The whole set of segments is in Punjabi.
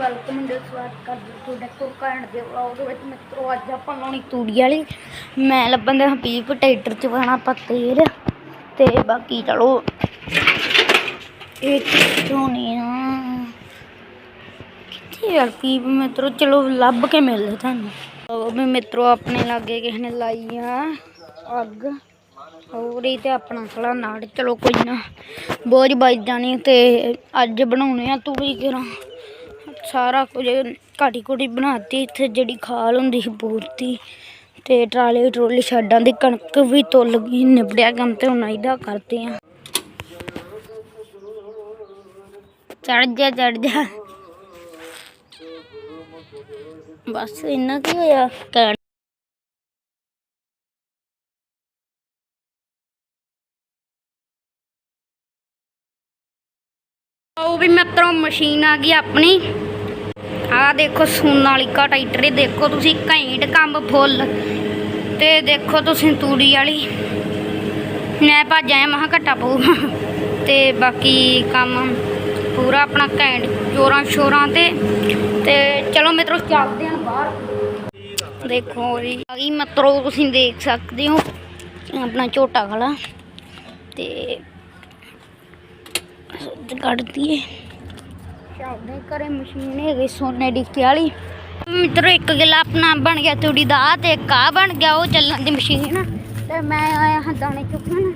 ਵੈਲਕਮ ਹੁੰਦੇ ਸਵਾਗਤ ਕਰਦੇ ਤੁਹਾਡਾ ਕੁਰਕਾਂਡ ਦੇ ਵਲੌਗ ਵਿੱਚ। ਮਿੱਤਰੋ, ਅੱਜ ਆਪਾਂ ਲਾਉਣੀ ਤੂੜੀ ਵਾਲੀ। ਮੈਂ ਲੱਭਣ ਦੇ ਹਪੀਪ ਪੋਟੇਟਰ ਚ ਪਾਣਾ ਆਪਾਂ ਤੇਲ ਤੇ ਬਾਕੀ ਚਲੋ, ਇਹ ਕਿੱਥੋਂ ਆ। ਕਿੱਥੇ ਯਾਰ ਪੀਪ ਮਿੱਤਰੋ, ਚਲੋ ਲੱਭ ਕੇ ਮਿਲਦੇ ਤੁਹਾਨੂੰ। ਉਹ ਵੀ ਮਿੱਤਰੋ, ਆਪਣੇ ਲਾਗੇ ਕਿਸੇ ਨੇ ਲਾਈ ਆ ਅੱਗ। ਹੋਰ ਇਹ ਤੇ ਆਪਣਾ ਖੜਾ ਨਾੜ। ਚਲੋ ਕੋਈ ਨਾ, ਬੋਝ ਵੱਜ ਜਾਣੀ ਤੇ ਅੱਜ ਬਣਾਉਣੇ ਆ ਤੂੜੀ ਕਿਰਾਂ ਸਾਰਾ ਕੁਝ ਘਾਟੀ ਘੁਟੀ ਬਣਾਤੀ। ਇੱਥੇ ਜਿਹੜੀ ਖਾਲ ਹੁੰਦੀ ਸੀ ਪੂਰਤੀ, ਤੇ ਟਰਾਲੇ ਟਰੋਲੇ ਛੱਡਾਂ ਦੀ ਕਣਕ ਵੀ ਤੁੱਲ ਗਈ, ਨਿਬੜਿਆ ਕੰਮ ਤੇ ਹੁਣ ਇਹਦਾ ਕਰਦੇ ਆ। ਚੜ ਜਾ ਚੜ ਜਾ। ਬਸ ਇੰਨਾ ਕੀ ਹੋਇਆ? ਕਹਿਣ ਉਹ ਵੀ ਮਿੱਤਰੋ ਮਸ਼ੀਨ ਆ ਗਈ ਆਪਣੀ। ਆਹ ਦੇਖੋ ਸੋਨਾਲੀਕਾ ਟਰੈਕਟਰ ਇਹ ਦੇਖੋ ਤੁਸੀਂ, ਘੈਂਟ ਕੰਮ ਫੁੱਲ। ਤੇ ਦੇਖੋ ਤੁਸੀਂ ਤੂੜੀ ਵਾਲੀ। ਮੈਂ ਭੱਜ ਆਇਆ ਮਹਾ ਘਟਾ ਪਊ। ਤੇ ਬਾਕੀ ਕੰਮ ਪੂਰਾ ਆਪਣਾ ਘੈਂਟ, ਜੋਰਾਂ ਸ਼ੋਰਾਂ ਤੇ। ਤੇ ਚਲੋ ਮਿੱਤਰੋ, ਚੱਲਦੇ ਹਾਂ ਬਾਹਰ। ਦੇਖੋ ਜੀ, ਆ ਮਿੱਤਰੋ, ਤੁਸੀਂ ਦੇਖ ਸਕਦੇ ਹੋ ਆਪਣਾ ਝੋਟਾ ਖੜਾ। ਤੇ, ਕੱਢ ਦਈਏ। ਚੱਲਦੇ ਕਰੇ ਮਸ਼ੀਨ ਹੈਗੀ ਸੋਨੇ ਡਿੱਕੇ ਵਾਲੀ। ਮਿੱਤਰੋ, ਇੱਕ ਗਿਲਾ ਆਪਣਾ ਬਣ ਗਿਆ ਤੂੜੀ ਦਾ, ਤੇ ਇੱਕ ਬਣ ਗਿਆ ਉਹ ਚੱਲਣ ਦੀ ਮਸ਼ੀਨ। ਤੇ ਮੈਂ ਆਇਆ ਹਾਂ ਦਾਣੇ ਚੁੱਕਣ।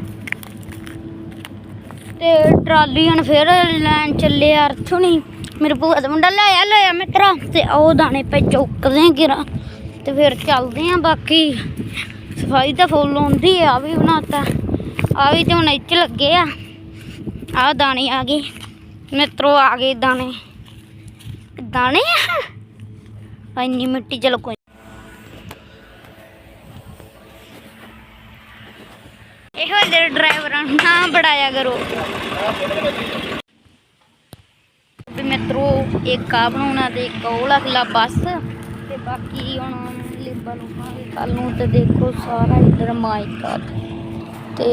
ਤੇ ਟਰਾਲੀ ਹਣ ਫਿਰ ਲੈਣ ਚੱਲੇ ਯਾਰ ਸੁਣੀ ਮੇਰੇ ਭੂਆ ਦਾ ਮੁੰਡਾ ਲੈ ਆ ਲੈ ਆ ਮਿੱਤਰਾ, ਤੇ ਉਹ ਦਾਣੇ ਪੈ ਚੁੱਕਦੇ ਆ ਗਿਰਾ। ਤੇ ਫਿਰ ਚੱਲਦੇ ਆ ਬਾਕੀ। ਸਫ਼ਾਈ ਤਾਂ ਫੁੱਲ ਹੁੰਦੀ ਆ, ਆਹ ਵੀ ਬਣਾਤਾ। ਆ ਵੀ ਤੇ ਹੁਣ ਇੱਥੇ ਲੱਗੇ ਆ। ਆ ਦਾਣੇ ਆ ਗਏ। ਮਿੱਤਰੋ, ਆ ਗਏ ਦਾਣੇ। ਦਾਣੇ ਆ? ਇੰਨੀ ਮਿੱਟੀ, ਚਲ ਕੋਈ ਇਹੋ ਜਿਹੇ ਡਰਾਈਵਰਾਂ ਨੂੰ ਨਾ ਬੜਾਇਆ ਕਰੋ। ਤੇ ਮਿੱਤਰੋ, ਇੱਕ ਆ ਬਣਾਉਣਾ ਤੇ ਇੱਕ ਉਹ ਲਗਲਾ ਬੱਸ। ਤੇ ਬਾਕੀ ਹੁਣ ਲਿਬਾ ਲੁਬਾਂਗੇ ਕੱਲ ਨੂੰ ਤੇ ਦੇਖੋ ਸਾਰਾ ਇਧਰ ਮਾਈਕਾ ਤੇ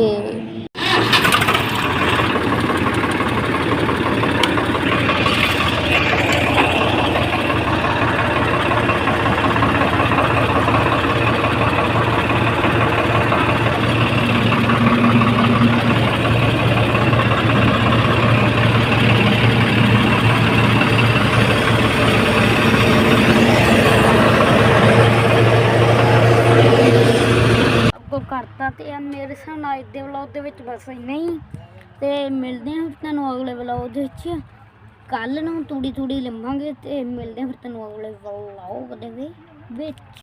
ਅੱਗੋਂ ਕਰਤਾ ਤੇ ਆ ਮੇਰੇ ਹਿਸਾਬ ਨਾਲ ਅੱਜ ਦੇ ਵਲੌਗ ਦੇ ਵਿੱਚ ਬਸ ਇੰਨਾ ਹੀ। ਤੇ ਮਿਲਦੇ ਹਾਂ ਤੁਹਾਨੂੰ ਅਗਲੇ ਵਲੌਗ ਦੇ ਵਿੱਚ। ਕੱਲ ਨੂੰ ਤੂੜੀ ਤੂੜੀ ਲੰਮਾਂਗੇ ਤੇ ਮਿਲਦੇ ਹਾਂ ਫਿਰ ਤੁਹਾਨੂੰ ਅਗਲੇ ਵਲੌਗ ਦੇ ਵਿੱਚ।